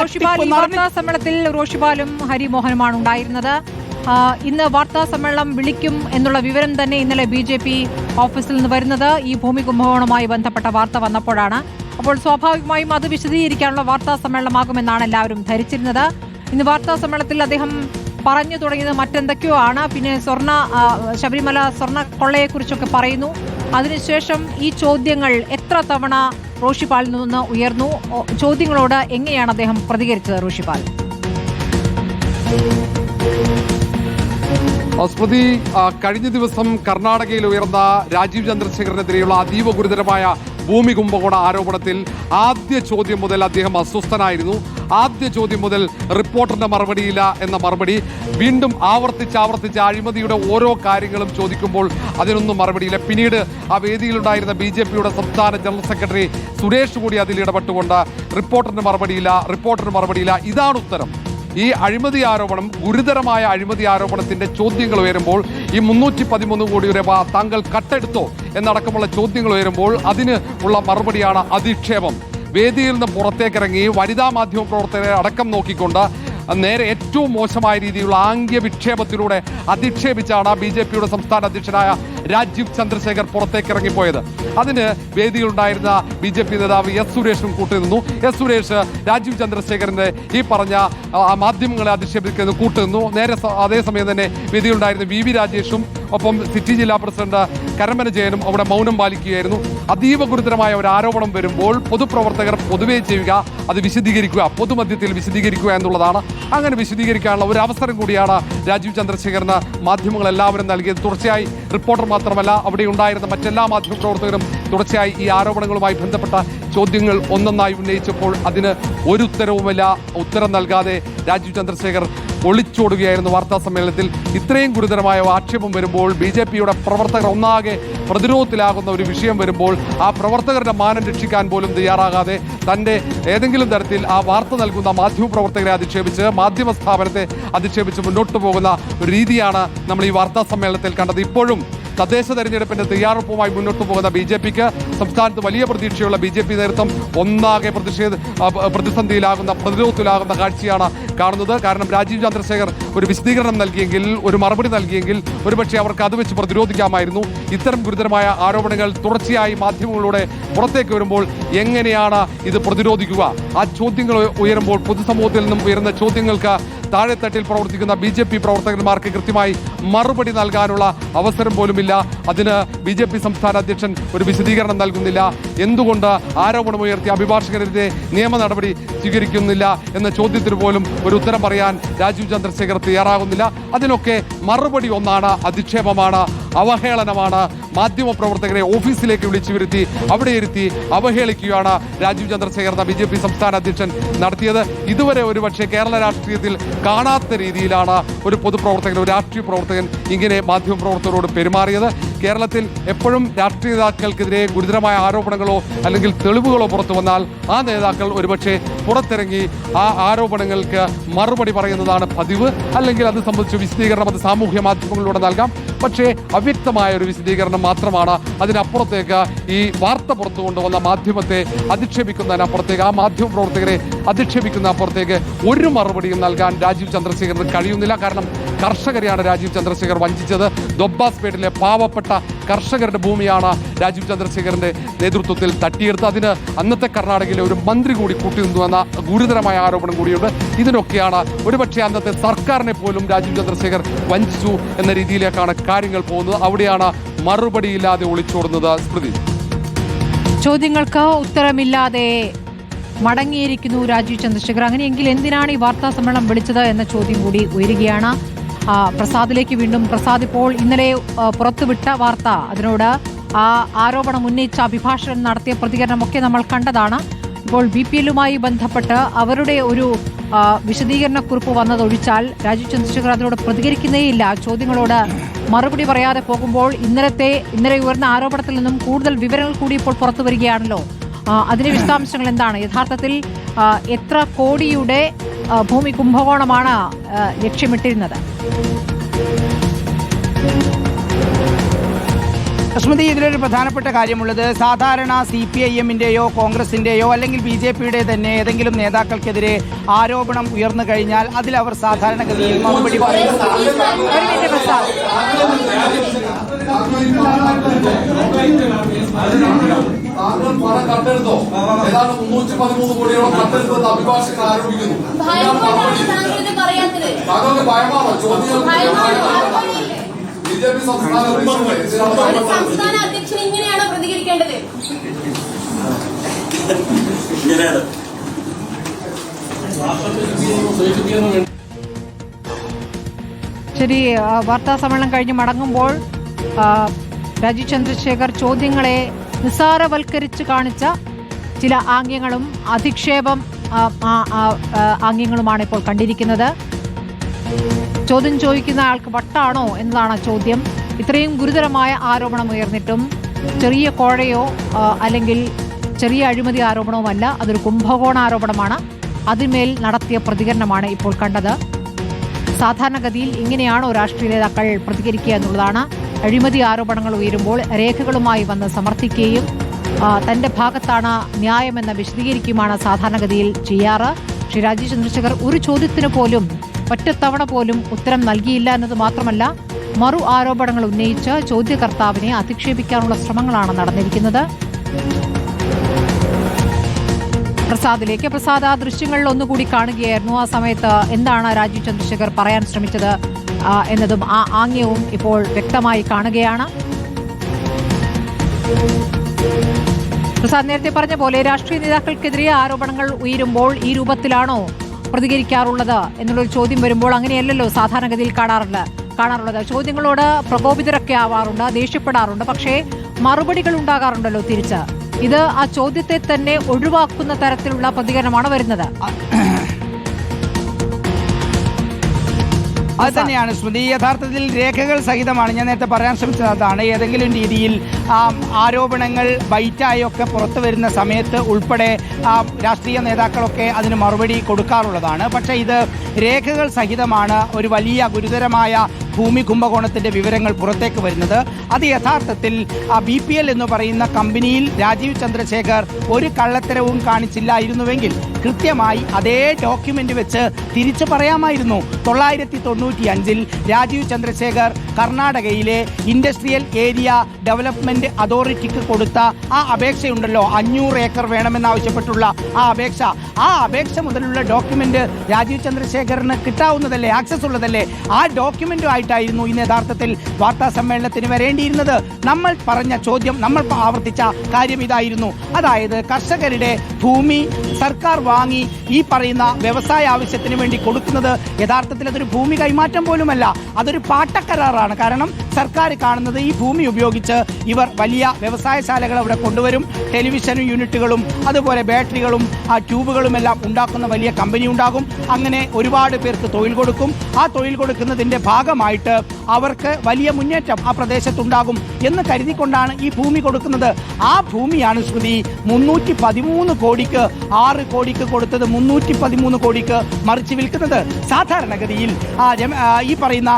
റോഷിപാൽ വാർത്താ സമ്മേളനത്തിൽ റോഷിപാലും ഹരിമോഹനുമാണ് ഉണ്ടായിരുന്നത് ഇന്ന് വാർത്താ സമ്മേളനം വിളിക്കും എന്നുള്ള വിവരം തന്നെ ഇന്നലെ ബി ജെ പി ഓഫീസിൽ നിന്ന് വരുന്നത്. ഈ ഭൂമി കുംഭകോണവുമായി ബന്ധപ്പെട്ട വാർത്ത വന്നപ്പോഴാണ്. അപ്പോൾ സ്വാഭാവികമായും അത് വിശദീകരിക്കാനുള്ള വാർത്താ സമ്മേളനമാകുമെന്നാണ് എല്ലാവരും ധരിച്ചിരുന്നത്. ഇന്ന് വാർത്താ സമ്മേളനത്തിൽ അദ്ദേഹം പറഞ്ഞു തുടങ്ങിയത് മറ്റെന്തൊക്കെയോ ആണ്. പിന്നെ സ്വർണ ശബരിമല സ്വർണ കൊള്ളയെക്കുറിച്ചൊക്കെ പറയുന്നു. അതിനുശേഷം ഈ ചോദ്യങ്ങൾ എത്ര തവണ റോഷിപാലിൽ നിന്ന് ഉയർന്നു? ചോദ്യങ്ങളോട് എങ്ങനെയാണ് അദ്ദേഹം പ്രതികരിച്ചത് റോഷിപാൽ? ആ, സ്മൃതി കഴിഞ്ഞ ദിവസം കർണാടകയിൽ ഉയർന്ന രാജീവ് ചന്ദ്രശേഖരനെതിരെയുള്ള അതീവ ഗുരുതരമായ ഭൂമി കുംഭകോണ ആരോപണത്തിൽ ആദ്യ ചോദ്യം മുതൽ അദ്ദേഹം അസ്വസ്ഥനായിരുന്നു. ആദ്യ ചോദ്യം മുതൽ റിപ്പോർട്ടറിന്റെ മറുപടിയില്ല എന്ന മറുപടി. വീണ്ടും ആവർത്തിച്ച് ആവർത്തിച്ച് അഴിമതിയുടെ ഓരോ കാര്യങ്ങളും ചോദിക്കുമ്പോൾ അതിനൊന്നും മറുപടിയില്ല. പിന്നീട് ആ വേദിയിലുണ്ടായിരുന്ന ബി ജെ പിയുടെ സംസ്ഥാന ജനറൽ സെക്രട്ടറി സുരേഷ് കൂടി അതിൽ ഇടപെട്ടുകൊണ്ട് റിപ്പോർട്ടറിന് മറുപടിയില്ല റിപ്പോർട്ടറിന് മറുപടിയില്ല. ഇതാണ് ഉത്തരം. ഈ അഴിമതി ആരോപണം ഗുരുതരമായ അഴിമതി ആരോപണത്തിന്റെ ചോദ്യങ്ങൾ ഉയരുമ്പോൾ ഈ മുന്നൂറ്റി പതിമൂന്ന് കോടി രൂപ താങ്കൾ കട്ടെടുത്തോ എന്നടക്കമുള്ള ചോദ്യങ്ങൾ ഉയരുമ്പോൾ അതിന് ഉള്ള മറുപടിയാണ് അധിക്ഷേപം. വേദിയിൽ നിന്ന് പുറത്തേക്കിറങ്ങി വനിതാ മാധ്യമ പ്രവർത്തകരെ അടക്കം നോക്കിക്കൊണ്ട് നേരെ ഏറ്റവും മോശമായ രീതിയിലുള്ള ആംഗ്യ വിക്ഷേപത്തിലൂടെ അധിക്ഷേപിച്ചാണ് ബി ജെ പിയുടെ സംസ്ഥാന അധ്യക്ഷനായ രാജീവ് ചന്ദ്രശേഖർ പുറത്തേക്ക് ഇറങ്ങിപ്പോയത്. അതിന് വേദിയിലുണ്ടായിരുന്ന ബി ജെ പി നേതാവ് എസ് സുരേഷും കൂട്ടുനിന്നു എസ് സുരേഷ് രാജീവ് ചന്ദ്രശേഖരന്റെ ഈ പറഞ്ഞ മാധ്യമങ്ങളെ അധിക്ഷേപിക്കുന്നത് കൂട്ടുനിന്നു നേരെ അതേസമയം തന്നെ വേദിയിലുണ്ടായിരുന്ന വി വി രാജേഷും ഒപ്പം സിറ്റി ജില്ലാ പ്രസിഡന്റ് കരമന ജയനും അവിടെ മൗനം പാലിക്കുകയായിരുന്നു. അതീവ ഗുരുതരമായ ഒരു ആരോപണം വരുമ്പോൾ പൊതുപ്രവർത്തകർ പൊതുവേ ചെയ്യുക അത് വിശദീകരിക്കുക പൊതുമധ്യത്തിൽ വിശദീകരിക്കുക എന്നുള്ളതാണ്. അങ്ങനെ വിശദീകരിക്കാനുള്ള ഒരു അവസരം കൂടിയാണ് രാജീവ് ചന്ദ്രശേഖരന് മാധ്യമങ്ങൾ എല്ലാവരും നൽകിയത്. തുടർച്ചയായി റിപ്പോർട്ടർ മാത്രമല്ല അവിടെ ഉണ്ടായിരുന്ന മറ്റെല്ലാ മാധ്യമ പ്രവർത്തകരും തുടർച്ചയായി ഈ ആരോപണങ്ങളുമായി ബന്ധപ്പെട്ട ചോദ്യങ്ങൾ ഒന്നൊന്നായി ഉന്നയിച്ചപ്പോൾ അതിന് ഒരു ഉത്തരവുമില്ല. ഉത്തരം നൽകാതെ രാജീവ് ചന്ദ്രശേഖർ ഒളിച്ചോടുകയായിരുന്നു വാർത്താ സമ്മേളനത്തിൽ. ഇത്രയും ഗുരുതരമായ ആക്ഷേപം വരുമ്പോൾ ബി ജെ പിയുടെ പ്രവർത്തകർ ഒന്നാകെ പ്രതിരോധത്തിലാകുന്ന ഒരു വിഷയം വരുമ്പോൾ ആ പ്രവർത്തകരുടെ മാനം രക്ഷിക്കാൻ പോലും തയ്യാറാകാതെ തന്റെ ഏതെങ്കിലും തരത്തിൽ ആ വാർത്ത നൽകുന്ന മാധ്യമപ്രവർത്തകരെ അധിക്ഷേപിച്ച് മാധ്യമ സ്ഥാപനത്തെ അധിക്ഷേപിച്ച് മുന്നോട്ട് പോകുന്ന ഒരു രീതിയാണ് നമ്മൾ ഈ വാർത്താ സമ്മേളനത്തിൽ കണ്ടത്. ഇപ്പോഴും തദ്ദേശ തെരഞ്ഞെടുപ്പിന്റെ തയ്യാറെടുപ്പുമായി മുന്നോട്ട് പോകുന്ന ബി ജെ പിക്ക് സംസ്ഥാനത്ത് വലിയ പ്രതീക്ഷയുള്ള ബി ജെ പി നേതൃത്വം ഒന്നാകെ പ്രതിഷേധ പ്രതിസന്ധിയിലാകുന്ന പ്രതിരോധത്തിലാകുന്ന കാഴ്ചയാണ് കാണുന്നത്. കാരണം രാജീവ് ചന്ദ്രശേഖർ ഒരു വിശദീകരണം നൽകിയെങ്കിൽ ഒരു മറുപടി നൽകിയെങ്കിൽ ഒരുപക്ഷെ അവർക്ക് അത് വെച്ച് പ്രതിരോധിക്കാമായിരുന്നു. ഇത്തരം ഗുരുതരമായ ആരോപണങ്ങൾ തുടർച്ചയായി മാധ്യമങ്ങളിലൂടെ പുറത്തേക്ക് വരുമ്പോൾ എങ്ങനെയാണ് ഇത് പ്രതിരോധിക്കുക? ആ ചോദ്യങ്ങൾ ഉയരുമ്പോൾ പൊതുസമൂഹത്തിൽ നിന്നും ഉയരുന്ന ചോദ്യങ്ങൾക്ക് താഴെത്തട്ടിൽ പ്രവർത്തിക്കുന്ന ബി ജെ പി പ്രവർത്തകന്മാർക്ക് കൃത്യമായി മറുപടി നൽകാനുള്ള അവസരം പോലുമില്ല. അതിന് ബി ജെ പി സംസ്ഥാന അധ്യക്ഷൻ ഒരു വിശദീകരണം നൽകുന്നില്ല. എന്തുകൊണ്ട് ആരോപണമുയർത്തിയ അഭിഭാഷകനെതിരെ നിയമ നടപടി സ്വീകരിക്കുന്നില്ല എന്ന ചോദ്യത്തിന് പോലും ഒരു ഉത്തരം പറയാൻ രാജീവ് ചന്ദ്രശേഖർ തയ്യാറാകുന്നില്ല. അതിനൊക്കെ മറുപടി ഒന്നാണ് അധിക്ഷേപമാണ്. അവഹേളനമാണ് മാധ്യമ പ്രവർത്തകരെ ഓഫീസിലേക്ക് വിളിച്ചു വരുത്തി അവിടെ ഇരുത്തി അവഹേളിക്കുകയാണ് രാജീവ് ചന്ദ്രശേഖർ എന്ന ബി ജെ പി സംസ്ഥാന അധ്യക്ഷൻ നടത്തിയത്. ഇതുവരെ ഒരുപക്ഷെ കേരള രാഷ്ട്രീയത്തിൽ കാണാത്ത രീതിയിലാണ് ഒരു പൊതുപ്രവർത്തകൻ ഒരു രാഷ്ട്രീയ പ്രവർത്തകൻ ഇങ്ങനെ മാധ്യമ പ്രവർത്തകരോട് പെരുമാറിയത്. കേരളത്തിൽ എപ്പോഴും രാഷ്ട്രീയ നേതാക്കൾക്കെതിരെ ഗുരുതരമായ ആരോപണങ്ങളോ അല്ലെങ്കിൽ തെളിവുകളോ പുറത്തു വന്നാൽ ആ നേതാക്കൾ ഒരുപക്ഷെ പുറത്തിറങ്ങി ആ ആരോപണങ്ങൾക്ക് മറുപടി പറയുന്നതാണ് പതിവ്. അല്ലെങ്കിൽ അത് സംബന്ധിച്ച് വിശദീകരണം അത് സാമൂഹ്യ മാധ്യമങ്ങളിലൂടെ നൽകാം. പക്ഷേ അവ്യക്തമായ ഒരു വിശദീകരണം മാത്രമാണ് അതിനപ്പുറത്തേക്ക് ഈ വാർത്ത പുറത്തു കൊണ്ടുവന്ന മാധ്യമത്തെ അധിക്ഷേപിക്കുന്നതിനപ്പുറത്തേക്ക് ആ മാധ്യമ പ്രവർത്തകരെ അധിക്ഷേപിക്കുന്ന അപ്പുറത്തേക്ക് ഒരു മറുപടിയും നൽകാൻ രാജീവ് ചന്ദ്രശേഖരന് കഴിയുന്നില്ല. കാരണം കർഷകരെയാണ് രാജീവ് ചന്ദ്രശേഖർ വഞ്ചിച്ചത്. ദൊബ്ബാസ്പേട്ടിലെ പാവപ്പെട്ട കർഷകരുടെ ഭൂമിയാണ് രാജീവ് ചന്ദ്രശേഖറിന്റെ നേതൃത്വത്തിൽ തട്ടിയെടുത്ത് അതിന് അന്നത്തെ കർണാടകയിലെ ഒരു മന്ത്രി കൂടി കൂട്ടിനിന്നു എന്ന ഗുരുതരമായ ആരോപണം കൂടിയുണ്ട്. ഇതിനൊക്കെയാണ് ഒരുപക്ഷെ അന്നത്തെ സർക്കാരിനെ പോലും രാജീവ് ചന്ദ്രശേഖർ വഞ്ചിച്ചു എന്ന രീതിയിലേക്കാണ് കാര്യങ്ങൾ പോകുന്നത്. അവിടെയാണ് മറുപടിയില്ലാതെ ഒളിച്ചോടുന്നത് സ്മൃതി. ചോദ്യങ്ങൾക്ക് ഉത്തരമില്ലാതെ മടങ്ങിയിരിക്കുന്നു രാജീവ് ചന്ദ്രശേഖർ. അങ്ങനെയെങ്കിൽ എന്തിനാണ് ഈ വാർത്താ സമ്മേളനം വിളിച്ചത് എന്ന ചോദ്യം കൂടി ഉയരുകയാണ്. പ്രസാദിലേക്ക് വീണ്ടും പ്രസാദ് ഇപ്പോൾ ഇന്നലെ പുറത്തുവിട്ട വാർത്ത. അതിനോട് ആ ആരോപണം ഉന്നയിച്ച അഭിഭാഷകൻ നടത്തിയ പ്രതികരണമൊക്കെ നമ്മൾ കണ്ടതാണ്. ഇപ്പോൾ ബി പി എല്ലുമായി ബന്ധപ്പെട്ട് അവരുടെ ഒരു വിശദീകരണ വിശദീകരണക്കുറിപ്പ് വന്നതൊഴിച്ചാൽ രാജീവ് ചന്ദ്രശേഖർ അതിനോട് പ്രതികരിക്കുന്നേയില്ല. ചോദ്യങ്ങളോട് മറുപടി പറയാതെ പോകുമ്പോൾ ഇന്നലത്തെ ഇന്നലെ ഉയർന്ന ആരോപണത്തിൽ നിന്നും കൂടുതൽ വിവരങ്ങൾ കൂടി ഇപ്പോൾ പുറത്തു വരികയാണല്ലോ അതിന്റെ വിശദാംശങ്ങൾ എന്താണ്? യഥാർത്ഥത്തിൽ എത്ര കോടിയുടെ ഭൂമി കുംഭകോണമാണ് ലക്ഷ്യമിട്ടിരുന്നത്? സ്മൃതി ഇതിലൊരു പ്രധാനപ്പെട്ട കാര്യമുള്ളത് സാധാരണ സി പി ഐ എമ്മിന്റെയോ കോൺഗ്രസിന്റെയോ അല്ലെങ്കിൽ ബി ജെ പിയുടെ തന്നെ ഏതെങ്കിലും നേതാക്കൾക്കെതിരെ ആരോപണം ഉയർന്നു കഴിഞ്ഞാൽ അതിൽ അവർ സാധാരണഗതിയിൽ മറുപടി പറയും. ഒരു മിനിറ്റ് പ്രസാദ് താങ്കൾ പണം കട്ടെടുത്തോ ഏതാണ്ട് മുന്നൂറ്റി പതിമൂന്ന് കോടിയോളം ആരോപിക്കുന്നു താങ്കൾക്ക് ഭയമാണോ ചോദ്യം സംസ്ഥാന? സംസ്ഥാന അധ്യക്ഷൻ ഇങ്ങനെയാണോ പ്രതികരിക്കേണ്ടത് ഇങ്ങനെയാണ് ശരി വാർത്താ സമ്മേളനം കഴിഞ്ഞ് മടങ്ങുമ്പോൾ രാജീവ് ചന്ദ്രശേഖർ ചോദ്യങ്ങളെ നിസ്സാരവൽക്കരിച്ച് കാണിച്ച ചില ആംഗ്യങ്ങളും അധിക്ഷേപം ആംഗ്യങ്ങളുമാണ് ഇപ്പോൾ കണ്ടിരിക്കുന്നത് ചോദ്യം ചോദിക്കുന്ന ആൾക്ക് വട്ടാണോ എന്നതാണ് ചോദ്യം. ഇത്രയും ഗുരുതരമായ ആരോപണം ഉയർന്നിട്ടും ചെറിയ കോഴയോ അല്ലെങ്കിൽ ചെറിയ അഴിമതി ആരോപണവുമല്ല അതൊരു കുംഭകോണ ആരോപണമാണ്. അതിന്മേൽ നടത്തിയ പ്രതികരണമാണ് ഇപ്പോൾ കണ്ടത്. സാധാരണഗതിയിൽ ഇങ്ങനെയാണോ രാഷ്ട്രീയ നേതാക്കൾ പ്രതികരിക്കുക എന്നുള്ളതാണ്. അഴിമതി ആരോപണങ്ങൾ ഉയരുമ്പോൾ രേഖകളുമായി വന്ന് സമർത്ഥിക്കുകയും തന്റെ ഭാഗത്താണ് ന്യായമെന്ന് വിശദീകരിക്കുമാണ് സാധാരണഗതിയിൽ ചെയ്യാറ്. ശ്രീ രാജീവ് ചന്ദ്രശേഖർ ഒരു ചോദ്യത്തിന് പോലും ഒറ്റത്തവണ പോലും ഉത്തരം നൽകിയില്ല എന്നത് മാത്രമല്ല മറു ആരോപണങ്ങൾ ഉന്നയിച്ച് ചോദ്യകർത്താവിനെ അധിക്ഷേപിക്കാനുള്ള ശ്രമങ്ങളാണ് നടന്നിരിക്കുന്നത്. പ്രസാദിലേക്ക് പ്രസാദ് ആ ദൃശ്യങ്ങളിൽ ഒന്നുകൂടി കാണുകയായിരുന്നു. ആ സമയത്ത് എന്താണ് രാജീവ് ചന്ദ്രശേഖർ പറയാൻ ശ്രമിച്ചത്? എന്നതും ആ ആംഗ്യവും ഇപ്പോൾ വ്യക്തമായി കാണുകയാണ്. പ്രസാദ് നേരത്തെ പറഞ്ഞ പോലെ രാഷ്ട്രീയ നേതാക്കൾക്കെതിരെ ആരോപണങ്ങൾ ഉയരുമ്പോൾ ഈ രൂപത്തിലാണോ പ്രതികരിക്കാറുള്ളത് എന്നുള്ളൊരു ചോദ്യം വരുമ്പോൾ അങ്ങനെയല്ലല്ലോ സാധാരണഗതിയിൽ കാണാറുള്ളത് കാണാറുള്ളത്. ചോദ്യങ്ങളോട് പ്രകോപിതരൊക്കെ ആവാറുണ്ട് ദേഷ്യപ്പെടാറുണ്ട്. പക്ഷേ മറുപടികൾ ഉണ്ടാകാറുണ്ടല്ലോ തിരിച്ച്. ഇത് ആ ചോദ്യത്തെ തന്നെ ഒഴിവാക്കുന്ന തരത്തിലുള്ള പ്രതികരണമാണ് വരുന്നത്. അത് തന്നെയാണ് സ്മൃതി. യഥാർത്ഥത്തിൽ രേഖകൾ സഹിതമാണ്. ഞാൻ നേരത്തെ പറയാൻ ശ്രമിച്ചത് അതാണ്. ഏതെങ്കിലും രീതിയിൽ ആരോപണങ്ങൾ ബൈറ്റായൊക്കെ പുറത്തു വരുന്ന സമയത്ത് ഉൾപ്പെടെ രാഷ്ട്രീയ നേതാക്കളൊക്കെ അതിന് മറുപടി കൊടുക്കാറുള്ളതാണ്. പക്ഷേ ഇത് രേഖകൾ സഹിതമാണ് ഒരു വലിയ ഗുരുതരമായ ഭൂമി കുംഭകോണത്തിന്റെ വിവരങ്ങൾ പുറത്തേക്ക് വരുന്നത്. അത് യഥാർത്ഥത്തിൽ ബി പി എൽ എന്ന് പറയുന്ന കമ്പനിയിൽ രാജീവ് ചന്ദ്രശേഖർ ഒരു കള്ളത്തരവും കാണിച്ചില്ലായിരുന്നുവെങ്കിൽ കൃത്യമായി അതേ ഡോക്യുമെന്റ് വെച്ച് തിരിച്ചു പറയാമായിരുന്നു. തൊള്ളായിരത്തി തൊണ്ണൂറ്റി അഞ്ചിൽ രാജീവ് ചന്ദ്രശേഖർ കർണാടകയിലെ ഇൻഡസ്ട്രിയൽ ഏരിയ ഡെവലപ്മെന്റ് അതോറിറ്റിക്ക് കൊടുത്ത ആ അപേക്ഷയുണ്ടല്ലോ. അഞ്ഞൂറ് ഏക്കർ വേണമെന്നാവശ്യപ്പെട്ടുള്ള ആ അപേക്ഷ. ആ അപേക്ഷ മുതലുള്ള ഡോക്യുമെന്റ് രാജീവ് ചന്ദ്രശേഖറിന് കിട്ടാവുന്നതല്ലേ? ആക്സസ് ഉള്ളതല്ലേ? ആ ഡോക്യുമെന്റുമായിട്ടായിരുന്നു ഇന്ന് യഥാർത്ഥത്തിൽ വാർത്താ സമ്മേളനത്തിന് വരേണ്ടിയിരുന്നത്. നമ്മൾ പറഞ്ഞ ചോദ്യം നമ്മൾ ആവർത്തിച്ച കാര്യം ഇതായിരുന്നു. അതായത് കർഷകരുടെ ഭൂമി സർക്കാർ വാങ്ങി ഈ പറയുന്ന വ്യവസായ ആവശ്യത്തിന് വേണ്ടി കൊടുക്കുന്നത് യഥാർത്ഥത്തിൽ അതൊരു ഭൂമി കൈമാറ്റം പോലുമല്ല. അതൊരു പാട്ടക്കരാറാണ്. കാരണം സർക്കാർ കാണുന്നത് ഈ ഭൂമി ഉപയോഗിച്ച് ഇവർ വലിയ വ്യവസായശാലകൾ അവിടെ കൊണ്ടുവരും. ടെലിവിഷൻ യൂണിറ്റുകളും അതുപോലെ ബാറ്ററികളും ആ ട്യൂബുകളും എല്ലാം ഉണ്ടാക്കുന്ന വലിയ കമ്പനി ഉണ്ടാകും. അങ്ങനെ ഒരുപാട് പേർക്ക് തൊഴിൽ കൊടുക്കും. ആ തൊഴിൽ കൊടുക്കുന്നതിന്റെ ഭാഗമായിട്ട് അവർക്ക് വലിയ മുന്നേറ്റം ആ പ്രദേശത്തുണ്ടാകും എന്ന് കരുതിക്കൊണ്ടാണ് ഈ ഭൂമി കൊടുക്കുന്നത്. ആ ഭൂമിയാണ് ശ്രുതി മുന്നൂറ്റി പതിമൂന്ന് കോടിക്ക് ആറ് കോടിക്ക് കൊടുത്തത്. മുന്നൂറ്റി പതിമൂന്ന് കോടിക്ക് മറിച്ച് വിൽക്കുന്നത് സാധാരണഗതിയിൽ ആ ഈ പറയുന്ന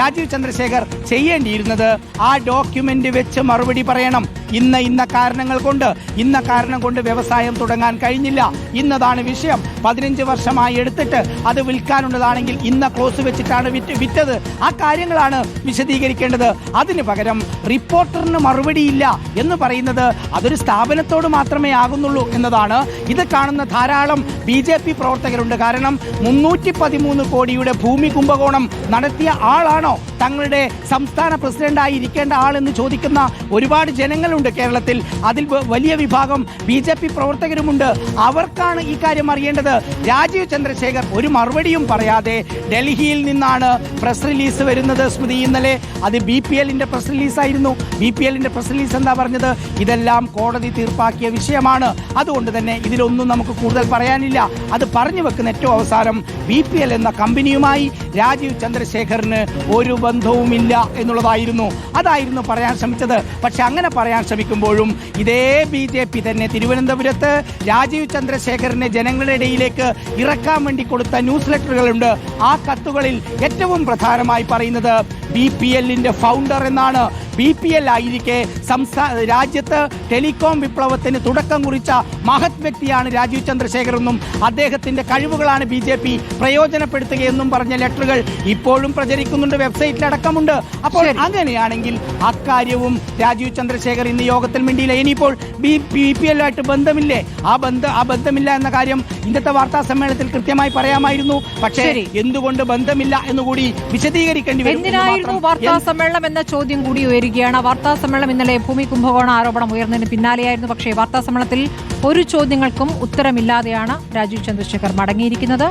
രാജീവ് ചന്ദ്രശേഖർ ചെയ്യേണ്ടിയിരുന്നത് ആ ഡോക്യുമെന്റ് വെച്ച് മറുപടി പറയണം. ഇന്ന ഇന്ന കാരണങ്ങൾ കൊണ്ട് ഇന്ന കാരണം കൊണ്ട് വ്യവസായം തുടങ്ങാൻ കഴിഞ്ഞില്ല. ഇന്നതാണ് വിഷയം. പതിനഞ്ച് വർഷമായി എടുത്തിട്ട് അത് വിൽക്കാനുള്ളതാണെങ്കിൽ ഇന്ന ക്ലോസ് വെച്ചിട്ടാണ് വിറ്റ് വിറ്റത്. ആ കാര്യങ്ങളാണ് വിശദീകരിക്കേണ്ടത്. അതിന് പകരം റിപ്പോർട്ടറിന് മറുപടിയില്ല എന്ന് പറയുന്നത് അതൊരു സ്ഥാപനത്തോട് മാത്രമേ ആകുന്നുള്ളൂ എന്നതാണ്. ഇത് കാണുന്ന ധാരാളം ബി ജെ പി പ്രവർത്തകരുണ്ട്. കാരണം മുന്നൂറ്റി പതിമൂന്ന് കോടിയുടെ ഭൂമി കുംഭകോണം നടത്തിയ ആളാണോ തങ്ങളുടെ സംസ്ഥാന പ്രസിഡന്റായി ഇരിക്കേണ്ട ആളെന്ന് ചോദിക്കുന്ന ഒരുപാട് ജനങ്ങളുണ്ട് കേരളത്തിൽ. അതിൽ വലിയ വിഭാഗം ബി ജെ പി പ്രവർത്തകരുമുണ്ട്. അവർക്കാണ് ഈ കാര്യം അറിയേണ്ടത്. രാജീവ് ചന്ദ്രശേഖർ ഒരു മറുപടിയും പറയാതെ ഡൽഹിയിൽ നിന്നാണ് പ്രസ് റിലീസ് വരുന്നത് സ്മൃതി. ഇന്നലെ അത് ബി പി എല്ലിന്റെ പ്രസ് റിലീസ് ആയിരുന്നു ബി പി എല്ലിന്റെ പ്രസ് റിലീസ് എന്താ പറഞ്ഞത്? ഇതെല്ലാം കോടതി തീർപ്പാക്കിയ വിഷയമാണ്. അതുകൊണ്ട് തന്നെ ഇതിലൊന്നും നമുക്ക് കൂടുതൽ പറയാനില്ല. അത് പറഞ്ഞു വെക്കുന്ന ഏറ്റവും അവസാനം ബി പി എൽ എന്ന കമ്പനിയുമായി രാജീവ് ചന്ദ്രശേഖറിന് ഒരു ബന്ധവുമില്ല എന്നുള്ളതായിരുന്നു. അതായിരുന്നു പറയാൻ ശ്രമിച്ചത്. പക്ഷെ അങ്ങനെ പറയാൻ ശ്രമിക്കുമ്പോഴും ഇതേ ബി ജെ പി തന്നെ തിരുവനന്തപുരത്ത് രാജീവ് ചന്ദ്രശേഖരനെ ജനങ്ങളുടെ ഇടയിലേക്ക് ഇറക്കാൻ വേണ്ടി കൊടുത്ത ന്യൂസ് ലെറ്ററുകളുണ്ട് ആ കത്തുകളിൽ ഏറ്റവും പ്രധാനമായി പറയുന്നത് ബി പി എല്ലിന്റെ ഫൗണ്ടർ എന്നാണ്. ബി പി എൽ ആയിരിക്കെ സംസ്ഥാന രാജ്യത്ത് ടെലികോം വിപ്ലവത്തിന് തുടക്കം കുറിച്ച മഹത് വ്യക്തിയാണ് രാജീവ് ചന്ദ്രശേഖർ എന്നും അദ്ദേഹത്തിന്റെ കഴിവുകളാണ് ബി ജെ പി പ്രയോജനപ്പെടുത്തുകയെന്നും പറഞ്ഞ ലെറ്ററുകൾ ഇപ്പോഴും പ്രചരിക്കുന്നുണ്ട് വെബ്സൈറ്റിലടക്കമുണ്ട്. അപ്പോൾ. അങ്ങനെയാണെങ്കിൽ അക്കാര്യവും രാജീവ് ചന്ദ്രശേഖർ ഇന്ന് യോഗത്തിൽ മിണ്ടിയില്ല. ഇനിയിപ്പോൾ ബി പി പി ആയിട്ട് ബന്ധമില്ലേ? ആ ബന്ധം ആ ബന്ധമില്ല എന്ന കാര്യം ഇന്നത്തെ വാർത്താ സമ്മേളനത്തിൽ കൃത്യമായി പറയാമായിരുന്നു. പക്ഷേ എന്തുകൊണ്ട് ബന്ധമില്ല എന്നുകൂടി വിശദീകരിക്കേണ്ടി വരും വാർത്താ സമ്മേളനം എന്ന ചോദ്യം കൂടി ഉയരുകയാണ് വാർത്താ സമ്മേളനം ഇന്നലെ ഭൂമി കുംഭകോണ ആരോപണം ഉയർന്നതിന് പിന്നാലെയായിരുന്നു. പക്ഷേ വാർത്താ സമ്മേളനത്തിൽ ഒരു ചോദ്യങ്ങൾക്കും ഉത്തരമില്ലാതെയാണ് രാജീവ് ചന്ദ്രശേഖർ മടങ്ങിയിരിക്കുന്നത്.